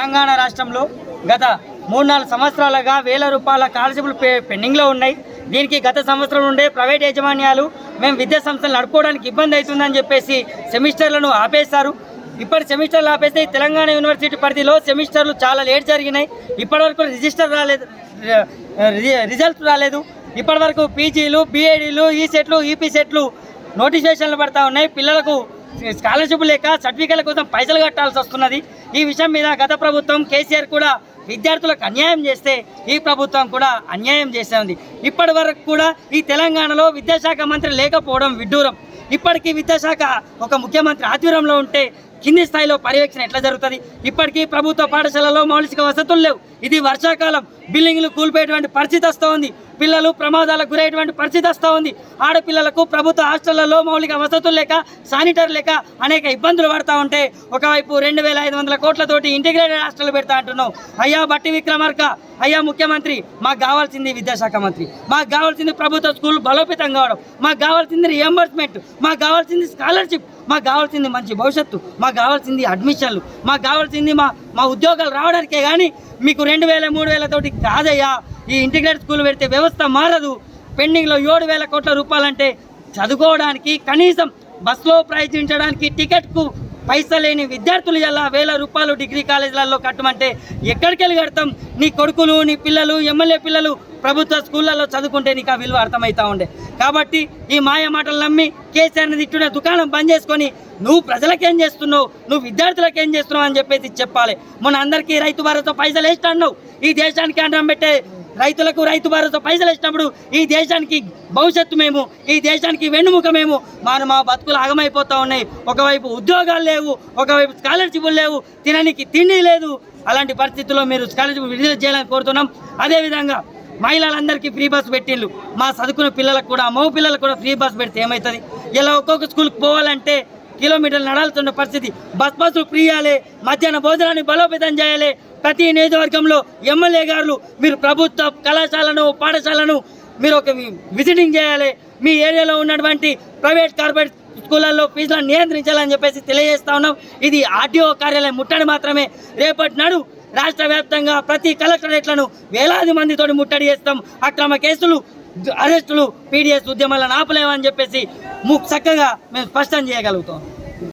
తెలంగాణ రాష్ట్రంలో గత మూడు నాలుగు సంవత్సరాలుగా వేల రూపాయల స్కాలర్షిప్లు పె- పెండింగ్లో ఉన్నాయి. దీనికి గత సంవత్సరం నుండే ప్రైవేట్ యాజమాన్యాలు మేము విద్యా సంస్థలు నడుపుకోవడానికి ఇబ్బంది అవుతుందని చెప్పేసి సెమిస్టర్లను ఆపేశారు. ఇప్పటి సెమిస్టర్లు ఆపేస్తే తెలంగాణ యూనివర్సిటీ పరిధిలో సెమిస్టర్లు చాలా లేట్ జరిగినాయి. ఇప్పటివరకు రిజిస్టర్ రాలేదు రి- రిజల్ట్ రాలేదు. ఇప్పటివరకు పీజీలు బీఏడీలు ఈ సెట్లు ఈపీ సెట్లు నోటిఫికేషన్లు పడతా ఉన్నాయి. పిల్లలకు స్కాలర్షిప్ లేక సర్టిఫికేట్ల కోసం పైసలు కట్టాల్సి వస్తున్నది. ఈ విషయం మీద గత ప్రభుత్వం కేసీఆర్ కూడా విద్యార్థులకు అన్యాయం చేస్తే ఈ ప్రభుత్వం కూడా అన్యాయం చేస్తూ ఉంది ఇప్పటి వరకు కూడా ఈ తెలంగాణలో విద్యాశాఖ మంత్రి లేకపోవడం విడ్డూరం. ఇప్పటికీ విద్యాశాఖ ఒక ముఖ్యమంత్రి ఆధ్వర్యంలో ఉంటే కింది స్థాయిలో పర్యవేక్షణ ఎట్లా జరుగుతుంది? ఇప్పటికీ ప్రభుత్వ పాఠశాలలో మౌలిక వసతులు లేవు. ఇది వర్షాకాలం. బిల్డింగ్లు కూలిపోయేటువంటి పరిస్థితి వస్తూ ఉంది. పిల్లలు ప్రమాదాలకు గురయ్యేటువంటి పరిస్థితి వస్తూ ఉంది. ఆడపిల్లలకు ప్రభుత్వ హాస్టళ్ళలో మౌలిక వసతులు లేక శానిటర్ లేక అనేక ఇబ్బందులు పడతా ఉంటే ఒకవైపు రెండు వేల ఐదు వందల కోట్లతోటి ఇంటిగ్రేటెడ్ హాస్టల్ పెడతా అంటున్నాం అయ్యా బట్టి విక్రమార్క. అయ్యా ముఖ్యమంత్రి మాకు కావాల్సింది విద్యాశాఖ మంత్రి. మాకు కావాల్సింది ప్రభుత్వ స్కూల్ బలోపేతం కావడం. మాకు కావాల్సింది రియంబర్స్మెంట్ మాకు కావాల్సింది స్కాలర్షిప్ మాకు కావాల్సింది మంచి భవిష్యత్తు మాకు కావాల్సింది అడ్మిషన్లు మాకు కావాల్సింది మా మా ఉద్యోగాలు రావడానికే కానీ మీకు రెండు వేల మూడు వేల తోటి కాదయ్యా. ఈ ఇంటిగ్రేటెడ్ స్కూల్ పెడితే వ్యవస్థ మారదు. పెండింగ్లో ఏడు వేల కోట్ల రూపాయలంటే చదువుకోవడానికి కనీసం బస్సులో ప్రయత్నించడానికి టికెట్కు పైసలు లేని విద్యార్థులు ఎలా వేల రూపాయలు డిగ్రీ కాలేజీలలో కట్టమంటే ఎక్కడికి వెళ్ళి కడతాం? నీ కొడుకులు నీ పిల్లలు ఎమ్మెల్యే పిల్లలు ప్రభుత్వ స్కూళ్ళల్లో చదువుకుంటే నీకు ఆ విలువ అర్థమవుతా ఉండే. కాబట్టి ఈ మాయ మాటలు నమ్మి కేసీఆర్ని తిట్టునే దుకాణం బంద్ చేసుకొని నువ్వు ప్రజలకేం చేస్తున్నావు? నువ్వు విద్యార్థులకు ఏం చేస్తున్నావు అని చెప్పేసి చెప్పాలి. మన అందరికీ రైతు భరోసా పైసలు వేస్తాడు ఈ దేశానికి అండం పెట్టే రైతులకు రైతు భరోసా పైసలు ఇచ్చినప్పుడు ఈ దేశానికి భవిష్యత్తు మేము ఈ దేశానికి వెన్నుముక మేము. మన మా బతుకులు ఆగమైపోతూ ఉన్నాయి. ఒకవైపు ఉద్యోగాలు లేవు ఒకవైపు స్కాలర్షిప్లు లేవు తిననికి తిండి లేదు. అలాంటి పరిస్థితుల్లో మీరు స్కాలర్షిప్ విడుదల చేయాలని కోరుతున్నాం. అదేవిధంగా మహిళలందరికీ ఫ్రీ బస్ పెట్టిళ్ళు మా చదువుకున్న పిల్లలకు కూడా మగ పిల్లలకు కూడా ఫ్రీ బస్ పెడితే ఏమవుతుంది ఇలా ఒక్కొక్క స్కూల్కి పోవాలంటే కిలోమీటర్లు నడాల్సిన పరిస్థితి. బస్ బస్సులు ఫ్రీ ఇవ్వాలి మధ్యాహ్న భోజనాన్ని బలోపేతం చేయాలి. ప్రతి నియోజకవర్గంలో ఎమ్మెల్యే గారు మీరు ప్రభుత్వ కళాశాలను పాఠశాలను మీరు ఒక విజిటింగ్ చేయాలి. మీ ఏరియాలో ఉన్నటువంటి ప్రైవేట్ కార్పొరేట్ స్కూళ్ళల్లో ఫీజులను నియంత్రించాలని చెప్పేసి తెలియజేస్తా ఉన్నాం. ఇది ఆర్టీఓ కార్యాలయం ముట్టడి మాత్రమే. రేపటి నాడు రాష్ట్ర వ్యాప్తంగా ప్రతి కలెక్టరేట్లను వేలాది మందితోటి ముట్టడి చేస్తాం. అక్రమ కేసులు అరెస్టులు పీడిఎస్ ఉద్యమాలను ఆపలేమని చెప్పేసి చక్కగా మేము స్పష్టం చేయగలుగుతాం.